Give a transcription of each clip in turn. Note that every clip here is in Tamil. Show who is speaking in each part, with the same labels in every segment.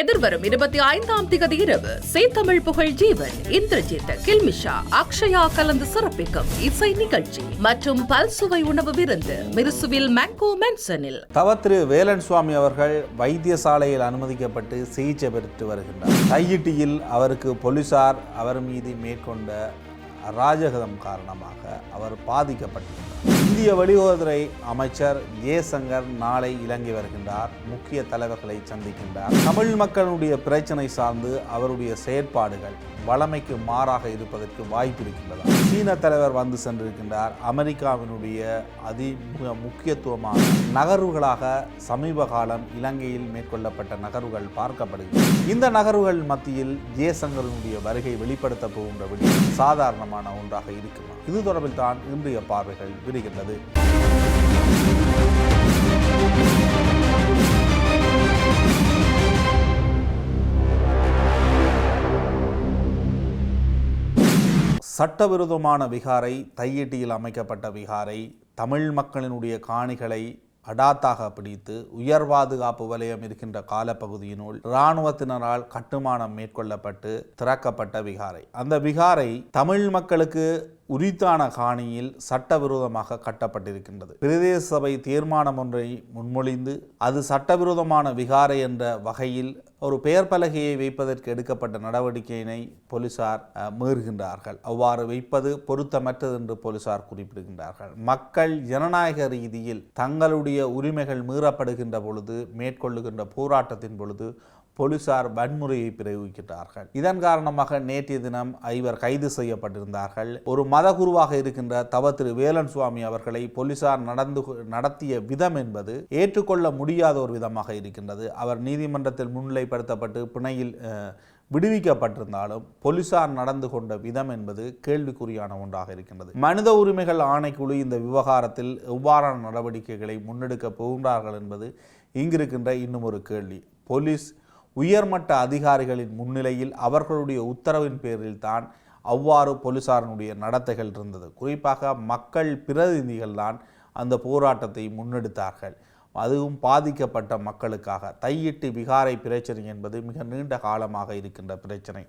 Speaker 1: எதிர்வரும் இருபத்தி ஐந்தாம் திகதி இரவு சேத்தமிழ் புகழ் ஜீவன் இந்திரஜித் கில்மிஷா அக்ஷயா கலந்து சிறப்பிக்கும் இசை நிகழ்ச்சி மற்றும் பல்சுவை உணவு விருந்து மிருசுவில் மேங்கோ மென்சனில்.
Speaker 2: தவ திரு வேலன் சுவாமி அவர்கள் வைத்தியசாலையில் அனுமதிக்கப்பட்டு சிகிச்சை பெற்று வருகின்றார். கையிட்டியில் அவருக்கு போலீசார் அவர் மீது மேற்கொண்ட ராஜகதம் காரணமாக அவர் பாதிக்கப்பட்டார். இந்திய வெளியுறவுத்துறை அமைச்சர் ஜெயசங்கர் நாளை இலங்கை வருகின்றார். முக்கிய தலைவர்களை சந்திக்கின்றார். தமிழ் மக்களுடைய பிரச்சனை சார்ந்து அவருடைய செயற்பாடுகள் வளமைக்கு மாறாக இருப்பதற்கு வாய்ப்பு இருக்கின்றதா சீன தலைவர் வந்து சென்றிருக்கின்றார். அமெரிக்காவினுடைய அதி முக்கியத்துவமான நகர்வுகளாக சமீப காலம் இலங்கையில் மேற்கொள்ளப்பட்ட நகர்வுகள் பார்க்கப்படுகின்றன. இந்த நகர்வுகள் மத்தியில் ஜெயசங்கரனுடைய வருகை வெளிப்படுத்த போகின்ற விடி சாதாரணமான ஒன்றாக இருக்குமா? இது தொடர்பில் தான் இன்றைய பார்வைகள் விரிகின்றது. சட்டவிரோதமான விகாரை தையிட்டியில் அமைக்கப்பட்ட விகாரை தமிழ் மக்களினுடைய காணிகளை அடாத்தாக பிடித்து உயர் பாதுகாப்பு வலயம் இருக்கின்ற காலப்பகுதியினுள் இராணுவத்தினரால் கட்டுமானம் மேற்கொள்ளப்பட்டு திறக்கப்பட்ட விகாரை. அந்த விகாரை தமிழ் மக்களுக்கு உரித்தான காணியில் சட்டவிரோதமாக கட்டப்பட்டிருக்கின்றது. பிரதேச சபை தீர்மானம் ஒன்றை முன்மொழிந்து அது சட்டவிரோதமான விகாரை என்ற வகையில் ஒரு பெயர் பலகையை வைப்பதற்கு எடுக்கப்பட்ட நடவடிக்கையினை போலீசார் அஹ், மீறுகின்றார்கள். அவ்வாறு வைப்பது பொருத்தமற்றது என்று போலீசார் குறிப்பிடுகின்றார்கள். மக்கள் ஜனநாயக ரீதியில் தங்களுடைய உரிமைகள் மீறப்படுகின்ற பொழுது மேற்கொள்ளுகின்ற போராட்டத்தின் பொழுது போலீசார் வன்முறையை பிரயோகிக்கிறார்கள் இதன் காரணமாக நேற்றைய தினம் ஐவர் கைது செய்யப்பட்டிருந்தார்கள். ஒரு மதகுருவாக இருக்கின்ற தவ திரு வேலன் சுவாமி அவர்களை போலீசார் நடந்து நடத்திய விதம் என்பது ஏற்றுக்கொள்ள முடியாத ஒரு விதமாக இருக்கின்றது. அவர் நீதிமன்றத்தில் முன்னிலைப்படுத்தப்பட்டு பிணையில் விடுவிக்கப்பட்டிருந்தாலும் போலீசார் நடந்து கொண்ட விதம் என்பது கேள்விக்குறியான ஒன்றாக இருக்கின்றது. மனித உரிமைகள் ஆணைக்குழு இந்த விவகாரத்தில் எவ்வாறான நடவடிக்கைகளை முன்னெடுக்க போகின்றார்கள் என்பது இங்கிருக்கின்ற இன்னும் ஒரு கேள்வி. போலீஸ் உயர்மட்ட அதிகாரிகளின் முன்னிலையில் அவர்களுடைய உத்தரவின் பேரில் தான் அவ்வாறு போலீசாரினுடைய நடத்தைகள் இருந்தது. குறிப்பாக மக்கள் பிரதிநிதிகள் தான் அந்த போராட்டத்தை முன்னெடுத்தார்கள். அதுவும் பாதிக்கப்பட்ட மக்களுக்காக. தையிட்டு விகாரை பிரச்சனை என்பது மிக நீண்ட காலமாக இருக்கின்ற பிரச்சனை.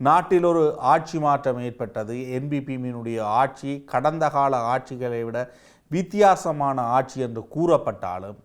Speaker 2: நாட்டில் ஒரு ஆட்சி மாற்றம் ஏற்பட்டது. என்பிபிமியினுடைய ஆட்சி கடந்த கால ஆட்சிகளை விட வித்தியாசமான ஆட்சி என்று கூறப்பட்டாலும்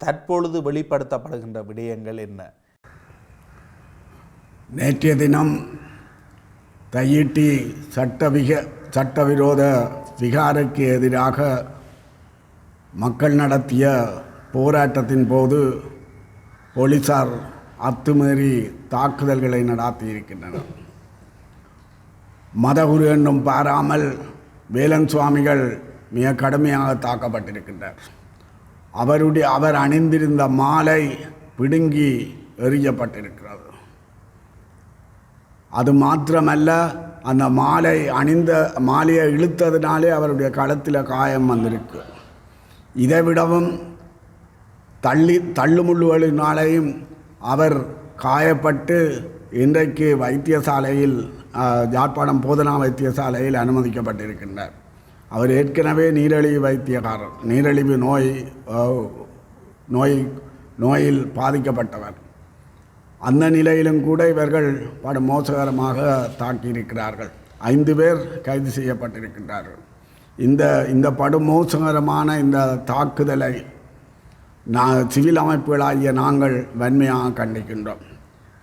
Speaker 2: தற்பொழுது வெளிப்படுத்தப்படுகின்ற விடயங்கள் என்ன?
Speaker 3: நேற்றைய தினம் தையிட்டி சட்டவிக சட்டவிரோத விகாரைக்கு எதிராக மக்கள் நடத்திய போராட்டத்தின் போது போலீசார் அத்துமீறி தாக்குதல்களை நடாத்தியிருக்கின்றனர். மதகுரு என்னும் பாராமல் வேலன் சுவாமிகள் மிக கடுமையாக தாக்கப்பட்டிருக்கின்றார் அவருடைய அவர் அணிந்திருந்த மாலை பிடுங்கி எறியப்பட்டிருக்கிறது. அது மாத்திரமல்ல அந்த மாலை அணிந்த மாலையை இழுத்ததினாலே அவருடைய கழுத்தில் காயம் வந்திருக்கு. இதை விடவும் தள்ளி தள்ளுமுள்ளுகளினாலேயும் அவர் காயப்பட்டு இன்றைக்கு வைத்தியசாலையில் ஆஹ், போதனா வைத்தியசாலையில் அனுமதிக்கப்பட்டிருக்கின்றார். அவர் ஏற்கனவே நீரழிவு வைத்தியக்காரர் நீரழிவு நோய் நோய் நோயில் பாதிக்கப்பட்டவர். அந்த நிலையிலும் கூட இவர்கள் படு மோசகரமாக தாக்கியிருக்கிறார்கள். ஐந்து பேர் கைது செய்யப்பட்டிருக்கின்றார்கள். இந்த இந்த படு மோசகரமான இந்த தாக்குதலை நான் சிவில் அமைப்புகளாகிய நாங்கள் வன்மையாக கண்டிக்கின்றோம்.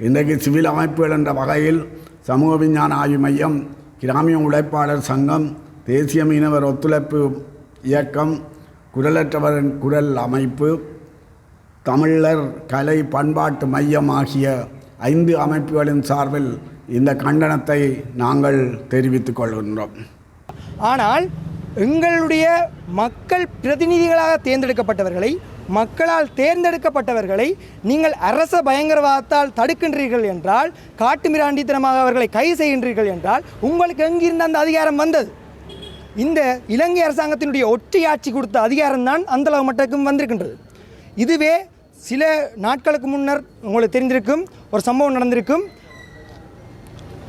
Speaker 3: இன்றைக்கு சிவில் அமைப்புகள் என்ற வகையில் சமூக விஞ்ஞான ஆய்வு மையம் கிராமிய உழைப்பாளர் சங்கம் தேசிய மீனவர் ஒத்துழைப்பு இயக்கம் குரலற்றவரின் குரல் அமைப்பு தமிழர் கலை பண்பாட்டு மையம் ஆகிய ஐந்து அமைப்புகளின் சார்பில் இந்த கண்டனத்தை நாங்கள் தெரிவித்துக் கொள்கின்றோம்.
Speaker 4: ஆனால் எங்களுடைய மக்கள் பிரதிநிதிகளாக தேர்ந்தெடுக்கப்பட்டவர்களை மக்களால் தேர்ந்தெடுக்கப்பட்டவர்களை நீங்கள் அரச பயங்கரவாதத்தால் தடுக்கின்றீர்கள் என்றால் காட்டுமிராண்டித்தனமாக அவர்களை கைது செய்கின்றீர்கள் என்றால் உங்களுக்கு எங்கிருந்து அந்த அதிகாரம் வந்தது? இந்த இலங்கை அரசாங்கத்தினுடைய ஒற்றையாட்சி கொடுத்த அதிகாரம்தான் அந்தளவு மட்டக்கும் வந்திருக்கின்றது. இதுவே சில நாட்களுக்கு முன்னர் உங்களுக்கு தெரிந்திருக்கும் ஒரு சம்பவம் நடந்திருக்கும்.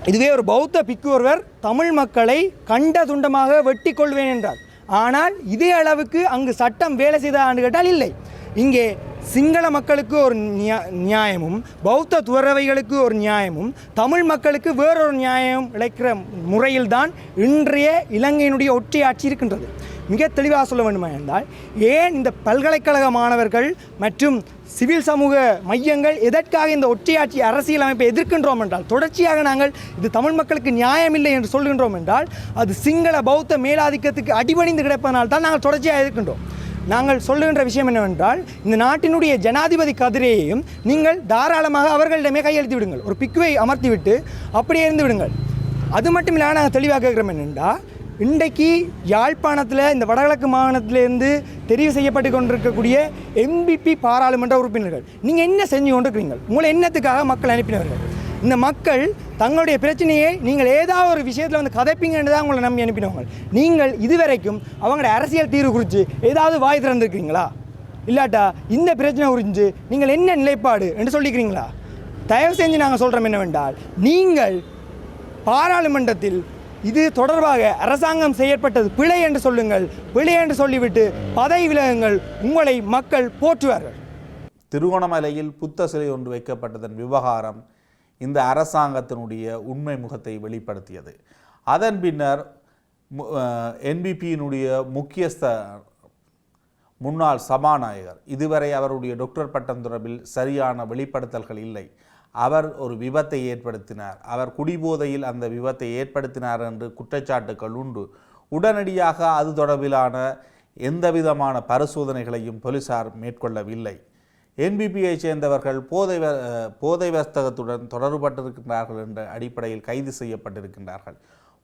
Speaker 4: இதுவே ஒரு பௌத்த பிக்கு ஒருவர் தமிழ் மக்களை கண்ட துண்டமாக வெட்டி கொள்வேன் என்றார். ஆனால் இதே அளவுக்கு அங்கு சட்டம் வேலை செய்த ஆண்டு கேட்டால் இல்லை. இங்கே சிங்கள மக்களுக்கு ஒரு நியா- நியாயமும் பௌத்த துறவைகளுக்கு ஒரு நியாயமும் தமிழ் மக்களுக்கு வேறொரு நியாயம் இழைக்கிற முறையில்தான் இன்றைய இலங்கையினுடைய ஒற்றை ஆட்சி இருக்கின்றது. மிக தெளிவாக சொல்ல வேண்டுமா என்றால் ஏன் இந்த பல்கலைக்கழக மாணவர்கள் மற்றும் சிவில் சமூக மையங்கள் எதற்காக இந்த ஒற்றையாட்சி அரசியல் அமைப்பை எதிர்க்கின்றோம் என்றால் தொடர்ச்சியாக நாங்கள் இது தமிழ் மக்களுக்கு நியாயமில்லை என்று சொல்கின்றோம் என்றால் அது சிங்கள பௌத்த மேலாதிக்கத்துக்கு அடிபணிந்து கிடப்பதனால் தான் நாங்கள் தொடர்ச்சியாக எதிர்க்கின்றோம். நாங்கள் சொல்லுகின்ற விஷயம் என்னவென்றால் இந்த நாட்டினுடைய ஜனாதிபதி கதிரையையும் நீங்கள் தாராளமாக அவர்களிடமே கையெழுத்து விடுங்கள். ஒரு பிக்குவை அமர்த்திவிட்டு அப்படியே இருந்து விடுங்கள். அது மட்டும் இல்லாமல் நாங்கள் தெளிவாக கேட்குறோம் என்னென்றால் இன்றைக்கு யாழ்ப்பாணத்தில் இந்த வடகிழக்கு மாகாணத்திலேருந்து தெரிவு செய்யப்பட்டு கொண்டிருக்கக்கூடிய எம்பிபி பாராளுமன்ற உறுப்பினர்கள். நீங்கள் என்ன செஞ்சு கொண்டிருக்கிறீங்க உங்களை என்னத்துக்காக மக்கள் அனுப்பினவர்கள்? இந்த மக்கள் தங்களுடைய பிரச்சனையை நீங்கள் ஏதாவது ஒரு விஷயத்தில் வந்து கதைப்பீங்கன்னு தான் உங்களை நம்பி அனுப்பினவங்க. நீங்கள் இதுவரைக்கும் அவங்களோட அரசியல் தீர்வு குறித்து ஏதாவது வாய் திறந்துருக்கிறீங்களா? இல்லாட்டா இந்த பிரச்சனை குறிஞ்சு நீங்கள் என்ன நிலைப்பாடு என்று சொல்லிக்கிறீங்களா? தயவு செஞ்சு நாங்கள் சொல்கிறோம் என்னவென்றால் நீங்கள் பாராளுமன்றத்தில் இது தொடர்பாக அரசாங்கம் செயற்பட்டது பிழை என்று சொல்லுங்கள் பிழை என்று சொல்லிவிட்டு பதவி விலகுங்கள் உங்களை மக்கள் போற்றுவார்கள்.
Speaker 2: திருகோணமலையில் புத்த சிலை ஒன்று வைக்கப்பட்டதன் விவகாரம் இந்த அரசாங்கத்தினுடைய உண்மை முகத்தை வெளிப்படுத்தியது. அதன் பின்னர் என்பிபியினுடைய முக்கியஸ்த முன்னாள் சபாநாயகர் இதுவரை அவருடைய டாக்டர் பட்டம் தொடர்பில் சரியான வெளிப்படுத்தல்கள் இல்லை. அவர் ஒரு விபத்தை ஏற்படுத்தினார். அவர் குடிபோதையில் அந்த விபத்தை ஏற்படுத்தினார் என்று குற்றச்சாட்டுக்கள் உண்டு. உடனடியாக அது தொடர்பிலான எந்தவிதமான பரிசோதனைகளையும் போலீசார் மேற்கொள்ளவில்லை. என்பிபியை சேர்ந்தவர்கள் போதை வ- போதை வர்த்தகத்துடன் தொடர்பட்டிருக்கின்றார்கள் என்ற அடிப்படையில் கைது செய்யப்பட்டிருக்கின்றார்கள்.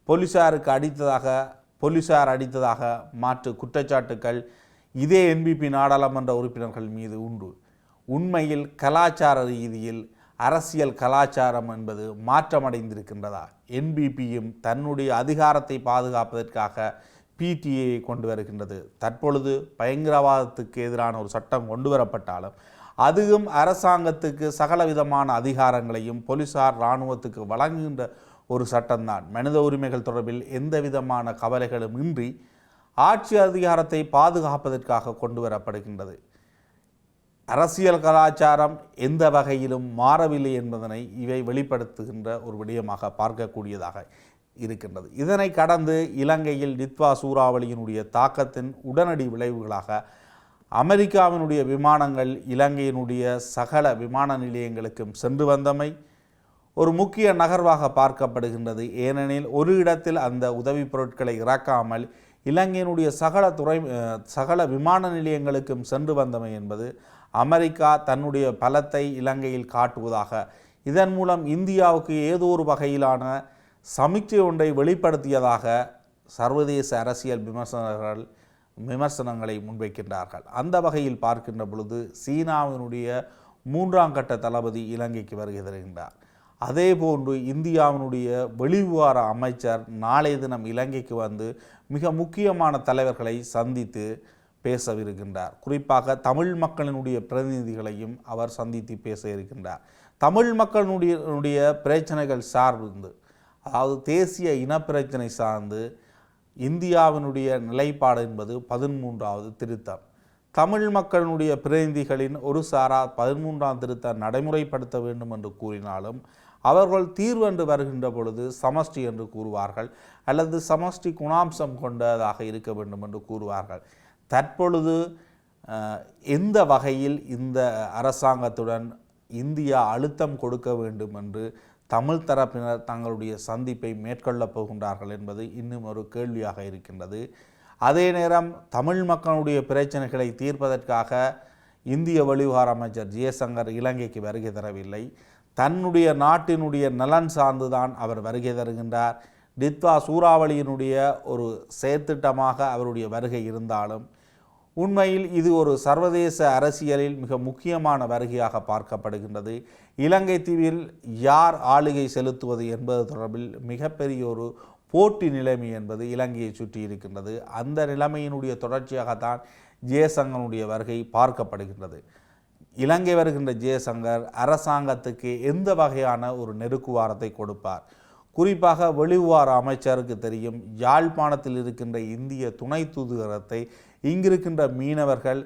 Speaker 2: போலீசாருக்கு அடித்ததாக போலீசார் அடித்ததாக மாற்று குற்றச்சாட்டுக்கள் இதே என்பிபி நாடாளுமன்ற உறுப்பினர்கள் மீது உண்டு. உண்மையில் கலாச்சார ரீதியில் அரசியல் கலாச்சாரம் என்பது மாற்றமடைந்திருக்கின்றதா? என்பிபியும் தன்னுடைய அதிகாரத்தை பாதுகாப்பதற்காக பிடிஏயை கொண்டு வருகின்றது. தற்பொழுது பயங்கரவாதத்துக்கு எதிரான ஒரு சட்டம் கொண்டு வரப்பட்டாலும் அதுவும் அரசாங்கத்துக்கு சகலவிதமான அதிகாரங்களையும் போலீசார் இராணுவத்துக்கு வழங்குகின்ற ஒரு சட்டம்தான். மனித உரிமைகள் தொடர்பில் எந்த விதமான கவலைகளும் இன்றி ஆட்சி அதிகாரத்தை பாதுகாப்பதற்காக கொண்டு வரப்படுகின்றது. அரசியல் கலாச்சாரம் எந்த வகையிலும் மாறவில்லை என்பதனை இவை வெளிப்படுத்துகின்ற ஒரு விடயமாக பார்க்கக்கூடியதாக இருக்கின்றது. இதனை கடந்து இலங்கையில் நித்வா சூறாவளியினுடைய தாக்கத்தின் உடனடி விளைவுகளாக அமெரிக்காவினுடைய விமானங்கள் இலங்கையினுடைய சகல விமான நிலையங்களுக்கும் சென்று வந்தமை ஒரு முக்கிய நகர்வாக பார்க்கப்படுகின்றது. ஏனெனில் ஒரு இடத்தில் அந்த உதவிப் பொருட்களை இறக்காமல் இலங்கையினுடைய சகல துறை சகல விமான நிலையங்களுக்கும் சென்று வந்தமை என்பது அமெரிக்கா தன்னுடைய பலத்தை இலங்கையில் காட்டுவதாக. இதன் மூலம் இந்தியாவுக்கு ஏதோ ஒரு வகையிலான சமிக்கை ஒன்றை வெளிப்படுத்தியதாக சர்வதேச அரசியல் விமர்சனர்கள் விமர்சனங்களை முன்வைக்கின்றார்கள். அந்த வகையில் பார்க்கின்ற பொழுது சீனாவினுடைய மூன்றாம் கட்ட தளபதி இலங்கைக்கு வருகை தருகின்றார். அதே போன்று இந்தியாவினுடைய வெளிவிவகார அமைச்சர் நாளைய தினம் இலங்கைக்கு வந்து மிக முக்கியமான தலைவர்களை சந்தித்து பேசவிருக்கின்றார். குறிப்பாக தமிழ் மக்களினுடைய பிரதிநிதிகளையும் அவர் சந்தித்து பேச இருக்கின்றார். தமிழ் மக்களினுடைய பிரச்சனைகள் சார்ந்து அதாவது தேசிய இனப்பிரச்சனை சார்ந்து இந்தியாவினுடைய நிலைப்பாடு என்பது பதிமூன்றாவது திருத்தம். தமிழ் மக்களினுடைய பிரதிநிதிகளின் ஒரு சாரா பதிமூன்றாம் திருத்தம் நடைமுறைப்படுத்த வேண்டும் என்று கூறினாலும் அவர்கள் தீர்வு என்று வருகின்ற பொழுது சமஷ்டி என்று கூறுவார்கள் அல்லது சமஷ்டி குணாம்சம் கொண்டதாக இருக்க வேண்டும் என்று கூறுவார்கள். தற்பொழுது எந்த வகையில் இந்த அரசாங்கத்துடன் இந்தியா அழுத்தம் கொடுக்க வேண்டும் என்று தமிழ் தரப்பினர் தங்களுடைய சந்திப்பை மேற்கொள்ளப் போகின்றார்கள் என்பது இன்னும் ஒரு கேள்வியாக இருக்கின்றது. அதே நேரம் தமிழ் மக்களுடைய பிரச்சனைகளை தீர்ப்பதற்காக இந்திய வெளிவார அமைச்சர் ஜெயசங்கர் இலங்கைக்கு வருகை தரவில்லை. தன்னுடைய நாட்டினுடைய நலன் சார்ந்துதான் அவர் வருகை தருகின்றார். டித்வா சூறாவளியினுடைய ஒரு செயற்திட்டமாக அவருடைய வருகை இருந்தாலும் உண்மையில் இது ஒரு சர்வதேச அரசியலில் மிக முக்கியமான வருகையாக பார்க்கப்படுகின்றது. இலங்கை தீவில் யார் ஆளுகை செலுத்துவது என்பது தொடர்பில் மிகப்பெரிய ஒரு போட்டி நிலைமை என்பது இலங்கையை சுற்றி இருக்கின்றது. அந்த நிலைமையினுடைய தொடர்ச்சியாகத்தான் ஜெயசங்கனுடைய வருகை பார்க்கப்படுகின்றது. இலங்கை வருகின்ற ஜெயசங்கர் அரசாங்கத்துக்கு எந்த வகையான ஒரு நெருக்குவாரத்தை கொடுப்பார்? குறிப்பாக வெளிவார அமைச்சருக்கு தெரியும் யாழ்ப்பாணத்தில் இருக்கின்ற இந்திய துணை தூதுகரத்தை இங்கிருக்கின்ற மீனவர்கள்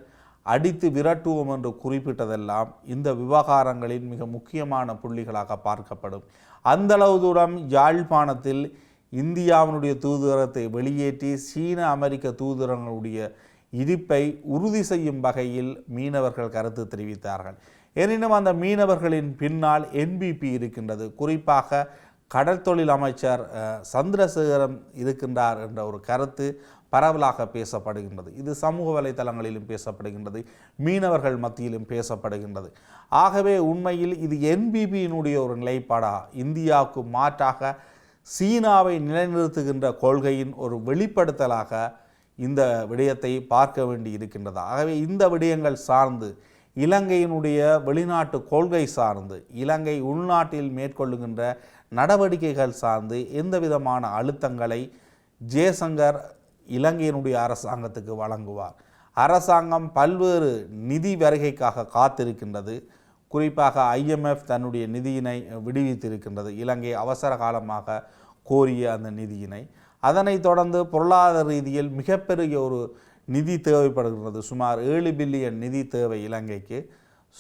Speaker 2: அடித்து விரட்டுவோம் என்று குறிப்பிட்டதெல்லாம் இந்த விவகாரங்களின் மிக முக்கியமான புள்ளிகளாக பார்க்கப்படும். அந்தளவு தூரம் யாழ்ப்பாணத்தில் இந்தியாவினுடைய தூதரத்தை வெளியேற்றி சீன அமெரிக்க தூதரங்களுடைய இருப்பை உறுதி செய்யும் வகையில் மீனவர்கள் கருத்து தெரிவித்தார்கள். எனினும் அந்த மீனவர்களின் பின்னால் என்பிபி இருக்கின்றது. குறிப்பாக கடற்தொழில் அமைச்சர் சந்திரசேகரம் இருக்கின்றார் என்ற ஒரு கருத்து பரவலாக பேசப்படுகின்றது. இது சமூக வலைதளங்களிலும் பேசப்படுகின்றது மீனவர்கள் மத்தியிலும் பேசப்படுகின்றது. ஆகவே உண்மையில் இது என்பிபியினுடைய ஒரு நிலைப்பாடா? இந்தியாவுக்கு மாற்றாக சீனாவை நிலைநிறுத்துகின்ற கொள்கையின் ஒரு வெளிப்படுத்தலாக இந்த விடயத்தை பார்க்க வேண்டி இருக்கின்றது. ஆகவே இந்த விடயங்கள் சார்ந்து இலங்கையினுடைய வெளிநாட்டு கொள்கை சார்ந்து இலங்கை உள்நாட்டில் மேற்கொள்ளுகின்ற நடவடிக்கைகள் சார்ந்து எந்த விதமான அழுத்தங்களை ஜெயசங்கர் இலங்கையினுடைய அரசாங்கத்துக்கு வழங்குவார். அரசாங்கம் பல்வேறு நிதி வருகைக்காக காத்திருக்கின்றது. குறிப்பாக ஐஎம்எஃப் தன்னுடைய நிதியினை விடுவித்திருக்கின்றது. இலங்கை அவசர காலமாக கோரிய அந்த நிதியினை. அதனைத் தொடர்ந்து பொருளாதார ரீதியில் மிகப்பெரிய ஒரு நிதி தேவைப்படுகின்றது. சுமார் ஏழு பில்லியன் நிதி தேவை இலங்கைக்கு.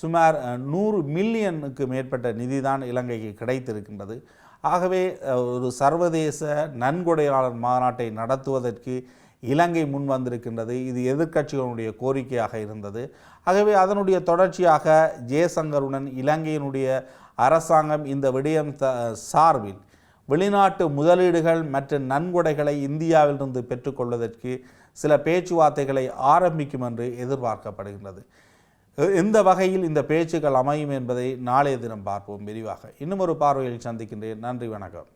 Speaker 2: சுமார் நூறு மில்லியனுக்கு மேற்பட்ட நிதி தான் இலங்கைக்கு கிடைத்திருக்கின்றது. ஆகவே ஒரு சர்வதேச நன்கொடையாளர் மாநாட்டை நடத்துவதற்கு இலங்கை முன் வந்திருக்கின்றது. இது எதிர்க்கட்சிகளுடைய கோரிக்கையாக இருந்தது. ஆகவே அதனுடைய தொடர்ச்சியாக ஜெயசங்கருடன் இலங்கையினுடைய அரசாங்கம் இந்த விடயம் த- சார்பில் வெளிநாட்டு முதலீடுகள் மற்றும் நன்கொடைகளை இந்தியாவிலிருந்து பெற்றுக்கொள்வதற்கு சில பேச்சுவார்த்தைகளை ஆரம்பிக்கும் என்று எதிர்பார்க்கப்படுகின்றது. எந்த வகையில் இந்த பேச்சுக்கள் அமையும் என்பதை நாளைய தினம் பார்ப்போம். விரிவாக இன்னும் ஒரு பார்வையில் சந்திக்கின்றேன். நன்றி வணக்கம்.